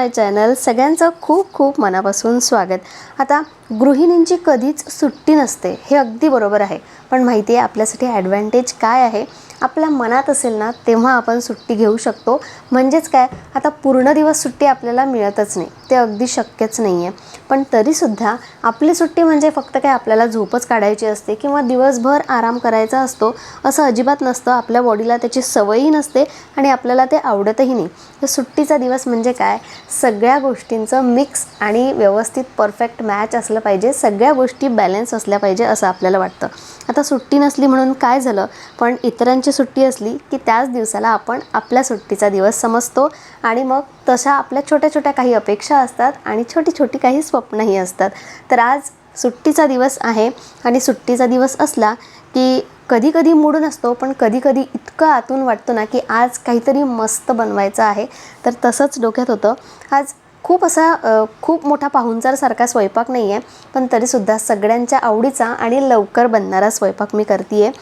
माय channel सगळ्यांचं खूप खूप मनापासून स्वागत. आता गृहिणींची कधीच सुट्टी नसते हे अगदी बरोबर आहे. पण माहिती आहे आपल्यासाठी ॲडव्हान्टेज काय आहे? आपल्या मनात असेल ना तेव्हा आपण सुट्टी घेऊ शकतो. म्हणजेच काय? आता पूर्ण दिवस सुट्टी आपल्याला मिळतच नाही. ते अगदी शक्यच नाही आहे पण तरीसुद्धा आपली सुट्टी म्हणजे फक्त काय आपल्याला झोपच काढायची असते किंवा दिवसभर आराम करायचा असतो असं अजिबात नसतं. आपल्या बॉडीला त्याची सवयही नसते आणि आपल्याला ते आवडतही नाही. तर सुट्टीचा दिवस म्हणजे काय? सगळ्या गोष्टींचं मिक्स आणि व्यवस्थित परफेक्ट मॅच असलं पाहिजे. सगळ्या गोष्टी बॅलन्स असल्या पाहिजे असं आपल्याला वाटतं. आता सुट्टी नसली म्हणून काय झालं? पण इतरांची सुट्टी असली की त्याच दिवसाला आपण आपल्या सुट्टीचा दिवस समजतो आणि मग तशा आपल्या छोट्या छोट्या काही अपेक्षा असतात आणि छोटी छोटी काही स्वप्नही असतात. तर आज सुट्टीचा दिवस आहे आणि सुट्टीचा दिवस असला की कधी कधी मूड नसतो पण कधी कधी इतकं आतून वाटतं ना की आज काहीतरी मस्त बनवायचं आहे. तर तसंच डोक्यात होतं. आज खूप असा खूप मोठा पाहुणचारसारखा स्वयंपाक नाही आहे पण तरीसुद्धा सगळ्यांच्या आवडीचा आणि लवकर बनणारा स्वयंपाक मी करते आहे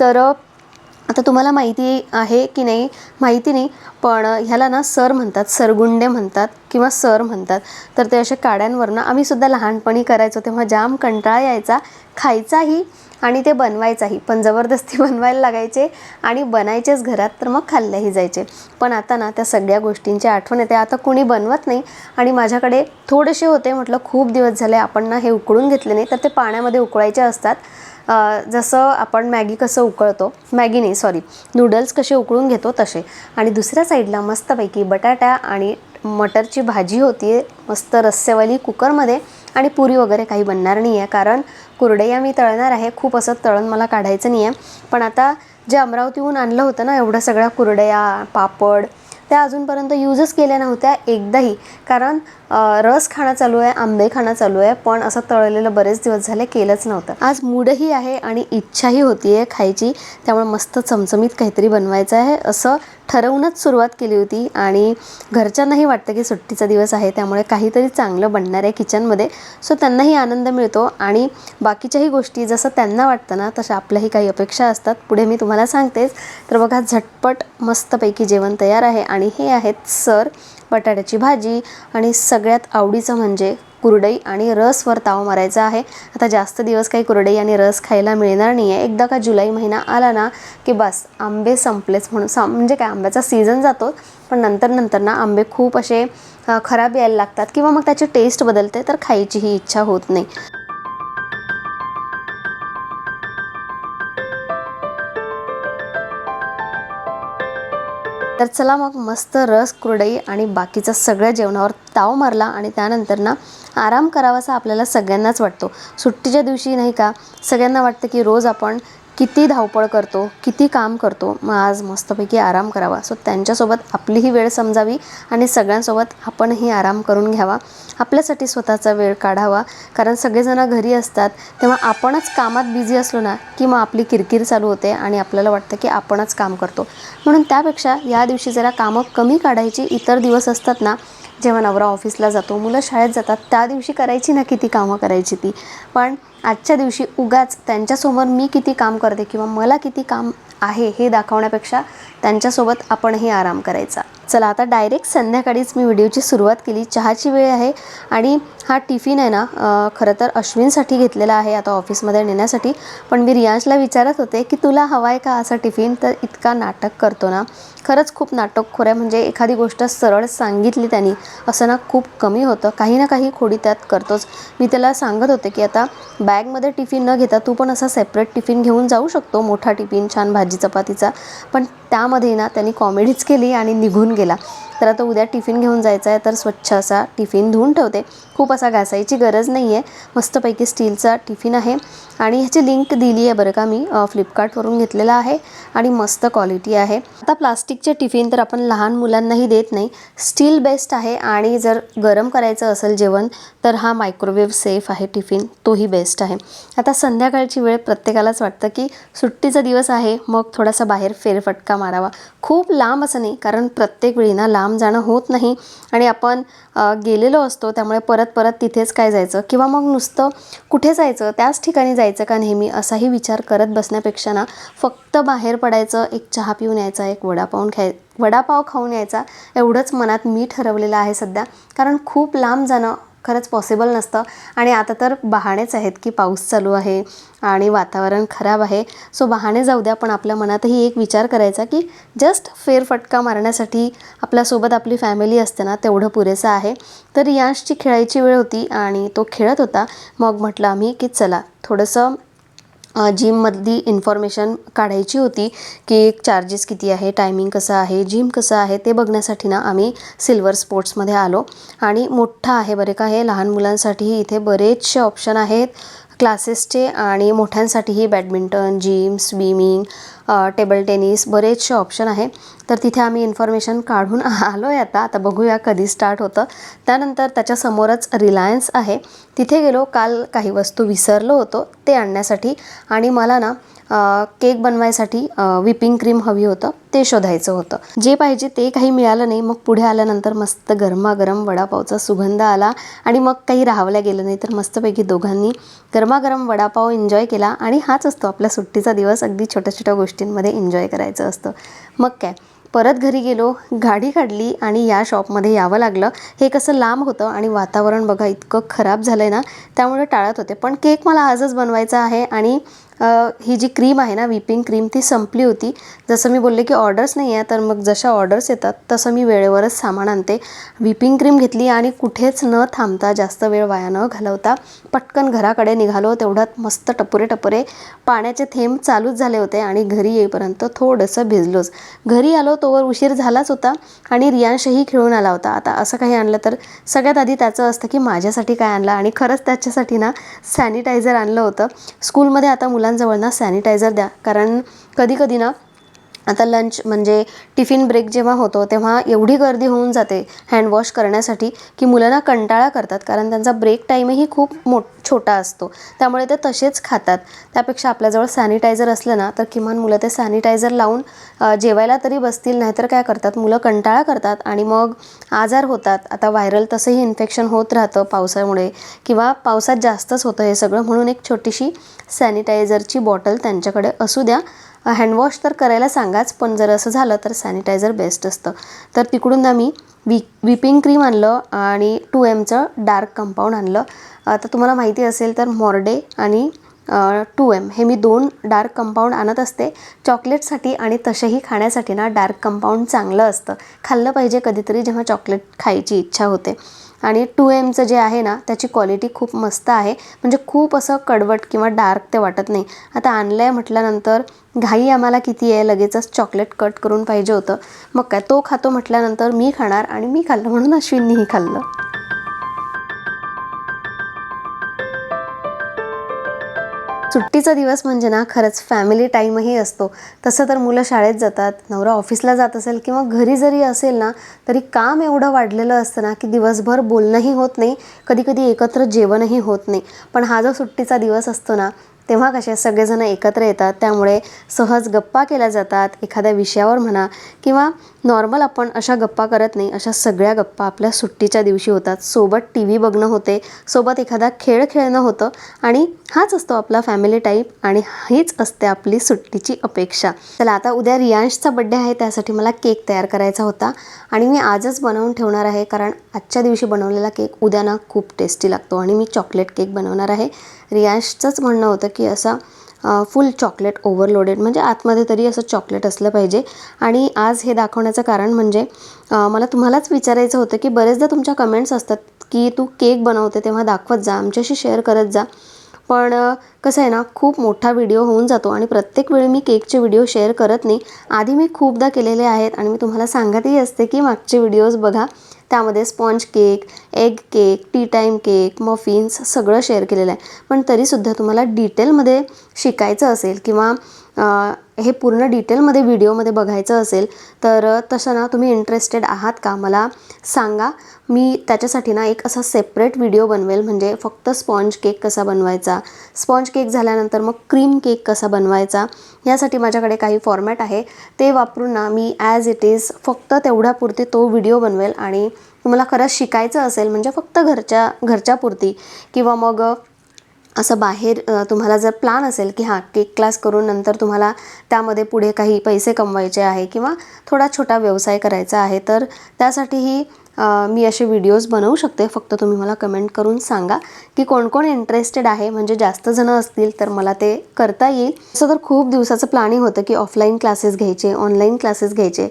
तर आता तुम्हाला माहिती आहे की नाही? माहिती नाही पण ह्याला ना सर म्हणतात सरगुंडे म्हणतात किंवा सर म्हणतात. तर ते असे काड्यांवरनं आम्हीसुद्धा लहानपणी करायचो तेव्हा जाम कंटाळा यायचा. खायचाही आणि ते बनवायचाही. पण जबरदस्ती बनवायला लागायचे आणि बनायचेच घरात तर मग खाल्ल्याही जायचे. पण आता ना त्या सगळ्या गोष्टींची आठवण येते. आता कुणी बनवत नाही आणि माझ्याकडे थोडेसे होते म्हटलं खूप दिवस झाले आपण ना हे उकळून घेतले नाही तर ते पाण्यामध्ये उकळायचे असतात. जसं आपण मॅगी कसं उकळतो मॅगी नाही सॉरी नूडल्स कसे उकळून घेतो तसे. आणि दुसऱ्या साईडला मस्तपैकी बटाटा आणि मटरची भाजी होती आहे मस्त रस्सेवाली कुकरमध्ये आणि पुरी वगैरे काही बनणार नाही आहे कारण कुरडया मी तळणार आहे. खूप असं तळण मला काढायचं नाही आहे पण आता जे अमरावतीहून आणलं होतं ना एवढ्या सगळ्या कुरडया पापड त्या अजूनपर्यंत यूजच केल्या नव्हत्या एकदाही. कारण रस खाणं चालू आहे आंबे खाणं चालू आहे पण असं तळलेलं बरेच दिवस झाले केलंच नव्हतं. आज मूडही आहे आणि इच्छाही होती आहे खायची त्यामुळे मस्त चमचमीत काहीतरी बनवायचं आहे असं ठरवूनच सुरुवात केली होती. आणि घरच्यांनाही वाटतं की सुट्टीचा दिवस आहे त्यामुळे काहीतरी चांगलं बनणार आहे किचनमध्ये. सो त्यांनाही आनंद मिळतो. आणि बाकीच्याही गोष्टी जसं त्यांना वाटतं ना तशा आपल्याही काही अपेक्षा असतात. पुढे मी तुम्हाला सांगतेच. तर बघा झटपट मस्तपैकी जेवण तयार आहे. आणि हे आहेत सर बटाट्याची भाजी आणि सगळ्यात आवडीचं म्हणजे कुरडई आणि रसवर ताव मारायचा आहे. आता जास्त दिवस काही कुरडई आणि रस खायला मिळणार नाही आहे एकदा का जुलै महिना आला ना की बस आंबे संपलेच म्हणून सं म्हणजे काय आंब्याचा सीझन जातो पण नंतर नंतर ना आंबे खूप असे खराब यायला लागतात किंवा मग त्याची टेस्ट बदलते तर खायचीही इच्छा होत नाही. तर चला मग मस्त रस कुरडई आणि बाकीचं सगळ्या जेवणावर ताव मारला आणि त्यानंतर ना आराम करावासा आपल्याला सगळ्यांनाच वाटतो. सुट्टीच्या दिवशी नाही का सगळ्यांना वाटतं की रोज आपण किती धावपळ करतो किती काम करतो मग आज मस्तपैकी आराम करावा. सो त्यांच्यासोबत आपलीही वेळ समजावी आणि सगळ्यांसोबत आपणही आराम करून घ्यावा. आपल्यासाठी स्वतःचा वेळ काढावा. कारण सगळेजणं घरी असतात तेव्हा आपणच कामात बिझी असलो ना की मग आपली किरकिर चालू होते आणि आपल्याला वाटतं की आपणच काम करतो. म्हणून त्यापेक्षा या दिवशी जरा कामं कमी काढायची इतर दिवस असतात ना जेव्हा नवरा ऑफिसला जातो मुलं शाळेत जातात त्या दिवशी करायची ना किती कामं करायची ती. पण आजच्या दिवशी उगाच त्यांच्यासमोर मी किती काम करते किंवा मला किती काम आहे हे दाखवण्यापेक्षा त्यांच्यासोबत आपणही आराम करायचा. चला आता डायरेक्ट संध्याकाळीच मी व्हिडिओची सुरुवात केली. चहाची वेळ आहे आणि हा टिफिन आहे ना खरं तर अश्विनसाठी घेतलेला आहे आता ऑफिसमध्ये नेण्यासाठी. पण मी रियांशला विचारत होते की तुला हवा आहे का असा टिफिन तर इतका नाटक करतो ना. खरंच खूप नाटकखोर आहे. म्हणजे एखादी गोष्ट सरळ सांगितली त्यांनी असं ना खूप कमी होतं. काही ना काही खोडी त्यात करतोच. मी त्याला सांगत होते की आता बॅगमध्ये टिफिन न घेता तू पण असा सेपरेट टिफिन घेऊन जाऊ शकतो मोठा टिफिन छान भाजी चपातीचा. पण त्यामध्ये ना त्यांनी कॉमेडीच केली आणि निघून गेला. तर आता उद्या टिफिन घेऊन जायचा आहे तर स्वच्छ असा टिफिन धुवून ठेवते. खूप असा घासायची गरज नाही आहे मस्तपैकी स्टीलचा टिफिन आहे. आणि ह्याची लिंक दिली आहे बरं का मी फ्लिपकार्टवरून घेतलेला आहे आणि मस्त क्वालिटी आहे. आता प्लास्टिकचे टिफिन तर आपण लहान मुलांनाही देत नाही. स्टील बेस्ट आहे आणि जर गरम करायचं असेल जेवण तर हा मायक्रोवेव्ह सेफ आहे टिफिन तोही बेस्ट आहे. आता संध्याकाळची वेळ प्रत्येकालाच वाटतं की सुट्टीचा दिवस आहे मग थोडासा बाहेर फेरफटका मारावा. खूप लांब असं नाही कारण प्रत्येक वेळी ना लांब लांब जाणं होत नाही. आणि आपण गेलेलो असतो त्यामुळे परत परत तिथेच काय जायचं? किंवा मग नुसतं कुठे जायचं? त्याच ठिकाणी जायचं का नेहमी? असाही विचार करत बसण्यापेक्षा ना फक्त बाहेर पडायचं एक चहा पिऊन यायचा एक वडापाव खाय वडापाव खाऊन यायचा एवढंच मनात मी ठरवलेलं आहे सध्या. कारण खूप लांब जाणं खरंच पॉसिबल नसतं. आणि आता तर बहाणेच आहेत की पाऊस चालू आहे आणि वातावरण खराब आहे. सो बहाणे जाऊ द्या पण आपल्या मनातही एक विचार करायचा की जस्ट फेरफटका मारण्यासाठी आपल्यासोबत आपली फॅमिली असते ना तेवढं पुरेसं आहे. तर रियांशची खेळायची वेळ होती आणि तो खेळत होता. मग म्हटलं आम्ही की चला थोडंसं जिममधली इन्फॉर्मेशन काढायची होती की चार्जेस किती आहे टायमिंग कसं आहे जिम कसं आहे ते बघण्यासाठी ना आम्ही सिल्वर स्पोर्ट्समध्ये आलो. आणि मोठं आहे बरे का हे लहान मुलांसाठीही इथे बरेचसे ऑप्शन आहेत. क्लासेसचे आणि मोठ्यांसाठीही badminton gym swimming table tennis बरेचसे ऑप्शन आहे. तर तिथे आम्ही इन्फॉर्मेशन काढून आलो आहे आता. आता बघूया कधी स्टार्ट होतं. त्यानंतर त्याच्यासमोरच रिलायन्स आहे. तिथे गेलो काल काही वस्तू विसरलो होतो ते आणण्यासाठी. आणि मला ना केक बनवायसाठी विपिंग क्रीम हवी होतं ते शोधायचं होतं. जे पाहिजे ते काही मिळालं नाही मग पुढे आल्यानंतर मस्त गरमागरम वडापावचा सुगंध आला आणि मग काही राहावल्या गेलं नाही तर मस्तपैकी दोघांनी गरमागरम वडापाव एन्जॉय केला आणि हाच असतो आपल्या सुट्टीचा दिवस. अगदी छोट्या छोट्या गोष्टींमध्ये एन्जॉय करायचं असतं. मग काय? परत घरी गेलो गाडी काढली आणि या शॉपमध्ये यावं लागलं. हे कसं लांब होतं आणि वातावरण बघा इतकं खराब झालं आहे ना त्यामुळे टाळत होते. पण केक मला आजच बनवायचा आहे आणि ही जी क्रीम आहे ना विपिंग क्रीम ती संपली होती. जसं मी बोलले की ऑर्डर्स नाही आहे तर मग जशा ऑर्डर्स येतात तसं मी वेळेवरच सामान आणते. व्हिपिंग क्रीम घेतली आणि कुठेच न थांबता जास्त वेळ वाया न घालवता पटकन घराकडे निघालो. तेवढ्यात मस्त टपुरे टपुरे पाण्याचे थेंब चालूच झाले होते आणि घरी येईपर्यंत थोडंसं भिजलोच. घरी आलो तोवर उशीर झालाच होता आणि रियांशही खेळून आला होता. आता असं काही आणलं तर सगळ्यात आधी त्याचं असतं की माझ्यासाठी काय आणलं आणि खरंच त्याच्यासाठी ना सॅनिटायझर आणलं होतं. स्कूलमध्ये आता मुलांजवळ ना सॅनिटायझर द्या. कारण कधी कधी ना आता लंच म्हणजे टिफिन ब्रेक जेव्हा होतो तेव्हा एवढी गर्दी होऊन जाते हँडवॉश करण्यासाठी की मुलांना कंटाळा करतात. कारण त्यांचा ब्रेक टाईमही खूप मोठ छोटा असतो. त्यामुळे ते तसेच खातात. त्यापेक्षा आपल्याजवळ सॅनिटायझर असलं ना तर किमान मुलं ते सॅनिटायझर लावून जेवायला तरी बसतील नाहीतर काय करतात? मुलं कंटाळा करतात आणि मग आजार होतात. आता व्हायरल तसंही इन्फेक्शन होत राहतं पावसामुळे किंवा पावसात जास्तच होतं हे सगळं म्हणून एक छोटीशी सॅनिटायझरची बॉटल त्यांच्याकडे असू द्या. हँडवॉश तर करायला सांगाच पण जर असं झालं तर सॅनिटायझर बेस्ट असतं. तर तिकडून आम्ही वि विपिंग क्रीम आणलं आणि टू एमचं डार्क कंपाऊंड आणलं. आता तुम्हाला माहिती असेल तर मॉर्डे आणि टू एम हे मी दोन डार्क कंपाऊंड आणत असते. चॉकलेटसाठी आणि तसेही खाण्यासाठी ना डार्क कंपाऊंड चांगलं असतं. खाल्लं पाहिजे कधीतरी जेव्हा चॉकलेट खायची इच्छा होते. आणि टू एमचं जे आहे ना त्याची क्वालिटी खूप मस्त आहे. म्हणजे खूप असं कडवट किंवा डार्क ते वाटत नाही. आता आणलं आहे म्हटल्यानंतर घाई आम्हाला किती आहे? लगेचच चॉकलेट कट करून पाहिजे होतं. मग काय तो खातो म्हटल्यानंतर मी खाणार आणि मी खाल्लं म्हणून अश्विननीही खाल्लं. सुट्टीचा दिवस म्हणजे ना खरंच फॅमिली टाईमही असतो. तसं तर मुलं शाळेत जातात नवरा ऑफिसला जात असेल किंवा घरी जरी असेल ना तरी काम एवढं वाढलेलं असतं ना की दिवसभर बोलणंही होत नाही कधी कधी एकत्र जेवणही होत नाही. पण हा जो सुट्टीचा दिवस असतो ना तेव्हा कसे सगळेजण एकत्र येतात त्यामुळे सहज गप्पा केल्या जातात. एखाद्या विषयावर म्हणा किंवा नॉर्मल आपण अशा गप्पा करत नाही अशा सगळ्या गप्पा आपल्या सुट्टीच्या दिवशी होतात. सोबत टी व्ही बघणं होते सोबत एखादा खेळ खेळणं होतं आणि हाच असतो आपला फॅमिली टाईप आणि हीच असते आपली सुट्टीची अपेक्षा. चला आता उद्या रियांशचा बड्डे आहे त्यासाठी मला केक तयार करायचा होता आणि मी आजच बनवून ठेवणार आहे कारण आजच्या दिवशी बनवलेला केक उद्या ना खूप टेस्टी लागतो आणि मी चॉकलेट केक बनवणार आहे. रियांशचंच म्हणणं होतं की असा फुल चॉकलेट ओव्हरलोडेड म्हणजे आतमध्ये तरी असं चॉकलेट असलं पाहिजे. आणि आज हे दाखवण्याचं कारण म्हणजे मला तुम्हालाच विचारायचं होतं की बरेचदा तुमच्या कमेंट्स असतात की तू केक बनवते तेव्हा दाखवत जा आमच्याशी शेअर करत जा. पण कसं आहे ना खूप मोठा व्हिडिओ होऊन जातो आणि प्रत्येक वेळी मी केकचे व्हिडिओ शेअर करत नाही. आधी मी खूपदा केलेले आहेत आणि मी तुम्हाला सांगतही असते की मागचे व्हिडिओज बघा. त्यामध्ये sponge cake egg cake tea time cake muffins सगळं शेअर केलेलं आहे. पण तरीसुद्धा तुम्हाला डिटेलमध्ये शिकायचं असेल किंवा हे पूर्ण डिटेलमध्ये व्हिडिओमध्ये बघायचं असेल तर तसं ना तुम्ही इंटरेस्टेड आहात का? मला सांगा. मी त्याच्यासाठी ना एक असा सेपरेट व्हिडिओ बनवेल म्हणजे फक्त स्पॉन्ज केक कसा बनवायचा? स्पॉन्ज केक झाल्यानंतर मग क्रीम केक कसा बनवायचा? यासाठी माझ्याकडे काही फॉर्मॅट आहे. ते वापरून ना मी ॲज इट इज फक्त तेवढ्यापुरती तो व्हिडिओ बनवेल आणि तुम्हाला खरंच शिकायचं असेल म्हणजे फक्त घरच्या घरच्यापुरती. किंवा मग असं बाहेर तुम्हाला जर प्लान असेल की हां केक क्लास करून नंतर तुम्हाला त्यामध्ये पुढे काही पैसे कमवायचे आहे किंवा थोडा छोटा व्यवसाय करायचा आहे तर त्यासाठीही मी असे व्हिडिओज बनवू शकते. फक्त तुम्ही मला कमेंट करून सांगा की कोण कोण इंटरेस्टेड आहे म्हणजे जास्त जणं असतील तर मला ते करता येईल. असं तर खूप दिवसाचं प्लॅनिंग होतं की ऑफलाईन क्लासेस घ्यायचे ऑनलाईन क्लासेस घ्यायचे.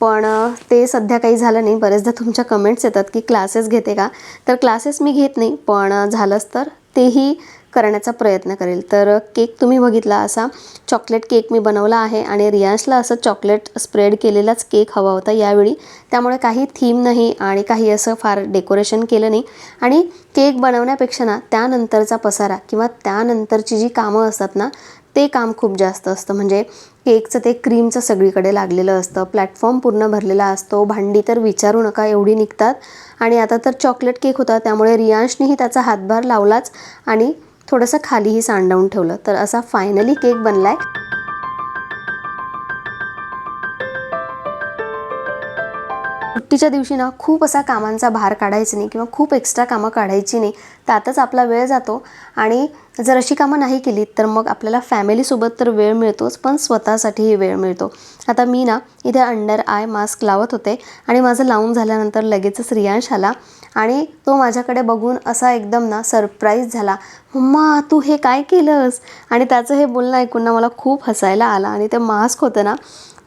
पण ते सध्या काही झालं नाही. बरेचदा तुमच्या कमेंट्स येतात की क्लासेस घेते का? तर क्लासेस मी घेत नाही. पण झालंच तर. तेही करण्याचा प्रयत्न करेल. तर केक तुम्ही बघितला असा चॉकलेट केक मी बनवला आहे आणि रियांशला असं चॉकलेट स्प्रेड केलेलाच केक हवा होता यावेळी. त्यामुळे काही थीम नाही आणि काही असं फार डेकोरेशन केलं नाही. आणि केक बनवण्यापेक्षा ना त्यानंतरचा पसारा किंवा त्यानंतरची जी कामं असतात ना ते काम खूप जास्त असतं. म्हणजे केकचं ते क्रीमचं सगळीकडे लागलेलं असतं प्लॅटफॉर्म पूर्ण भरलेला असतो भांडी तर विचारू नका एवढी निघतात. आणि आता तर चॉकलेट केक होता त्यामुळे रियांशनेही त्याचा हातभार लावलाच आणि थोडंसं खालीही सांडवून ठेवलं. तर असा फायनली केक बनलाय. सुट्टीच्या दिवशी ना खूप असा कामांचा भार काढायचा नाही किंवा खूप एक्स्ट्रा कामं काढायची नाही. त्यातच आपला वेळ जातो. आणि जर अशी कामं नाही केली तर मग आपल्याला फॅमिलीसोबत तर वेळ मिळतोच पण स्वतःसाठीही वेळ मिळतो. आता मी ना इथे अंडर आय मास्क लावत होते. आणि माझं लावून झाल्यानंतर लगेचच रियांश आला. आणि तो माझ्याकडे बघून असा एकदम ना सरप्राईज झाला. मम्मा तू हे काय केलंस? आणि त्याचं हे बोलणं ऐकून ना मला खूप हसायला आला आणि ते मास्क होतं ना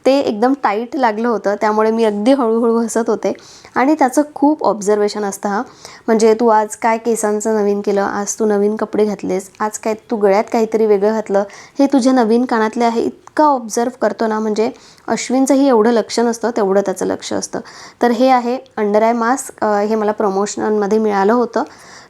ते एकदम टाईट लागलं होतं त्यामुळे मी अगदी हळूहळू हसत होते. आणि त्याचं खूप ऑब्झर्वेशन असतं हा. म्हणजे तू आज काय केसांचं नवीन केलं आज तू नवीन कपडे घातलेस आज काय तू गळ्यात काहीतरी वेगळं घातलं हे तुझ्या नवीन कानातले आहे इतका ऑब्झर्व करतो ना म्हणजे अश्विनचंही एवढं लक्ष नसतं तेवढं त्याचं लक्ष असतं. तर हे आहे अंडर आय मास्क हे मला प्रमोशनमध्ये मिळालं होतं.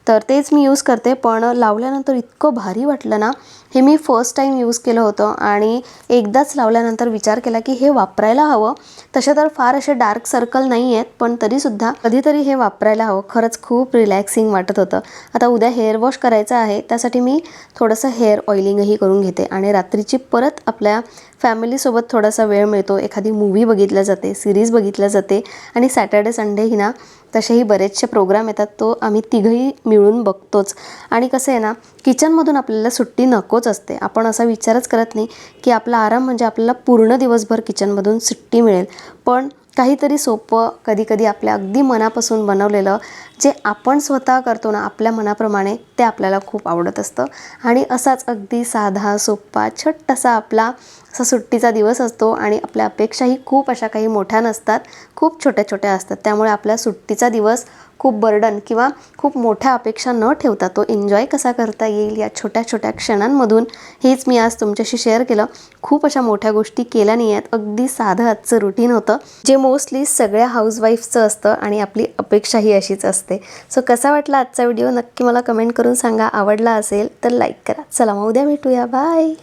तर तेच मी यूज करते. पण लावल्यानंतर इतकं भारी वाटलं ना हे मी फर्स्ट टाईम यूज केलं होतं. आणि एकदाच लावल्यानंतर विचार केला की हे वापरायला हवं. तसे तर फार असे डार्क सर्कल नाही आहेत पण तरीसुद्धा कधीतरी हे वापरायला हवं. खरंच खूप रिलॅक्सिंग वाटत होतं. आता उद्या हेअर वॉश करायचं आहे त्यासाठी मी थोडंसं हेअर ऑइलिंगही करून घेते. आणि रात्रीची परत आपल्या फॅमिलीसोबत थोडासा वेळ मिळतो. एखादी मूव्ही बघितल्या जाते सिरीज बघितल्या जाते आणि सॅटर्डे संडेही ना तसेही बरेचसे प्रोग्राम येतात. तो आम्ही तिघही मिळून बघतोच. आणि कसं आहे ना किचनमधून आपल्याला सुट्टी नकोच असते. आपण असा विचारच करत नाही की आपला आराम म्हणजे आपल्याला पूर्ण दिवसभर किचनमधून सुट्टी मिळेल. पण काहीतरी सोपं कधीकधी आपल्या अगदी मनापासून बनवलेलं जे आपण स्वतः करतो ना आपल्या मनाप्रमाणे ते आपल्याला खूप आवडत असतं. आणि असाच अगदी साधा सोपा छट्टसा आपला असा सुट्टीचा दिवस असतो आणि आपल्या अपेक्षाही खूप अशा काही मोठ्या नसतात. खूप छोट्या छोट्या असतात. त्यामुळे आपल्या सुट्टीचा दिवस खूप बर्डन किंवा खूप मोठ्या अपेक्षा न ठेवता तो एन्जॉय कसा करता येईल या छोट्या छोट्या क्षणांमधून हेच मी आज तुमच्याशी शेअर केलं. खूप अशा मोठ्या गोष्टी केल्या नाही आहेत. अगदी साधं आजचं रुटीन होतं. जे मोस्टली सगळ्या हाऊसवाईफचं असतं आणि आपली अपेक्षाही अशीच असते. सो कसा वाटला आजचा व्हिडिओ नक्की मला कमेंट करून सांगा. आवडला असेल तर लाईक करा. चला मग उद्या भेटूया. बाय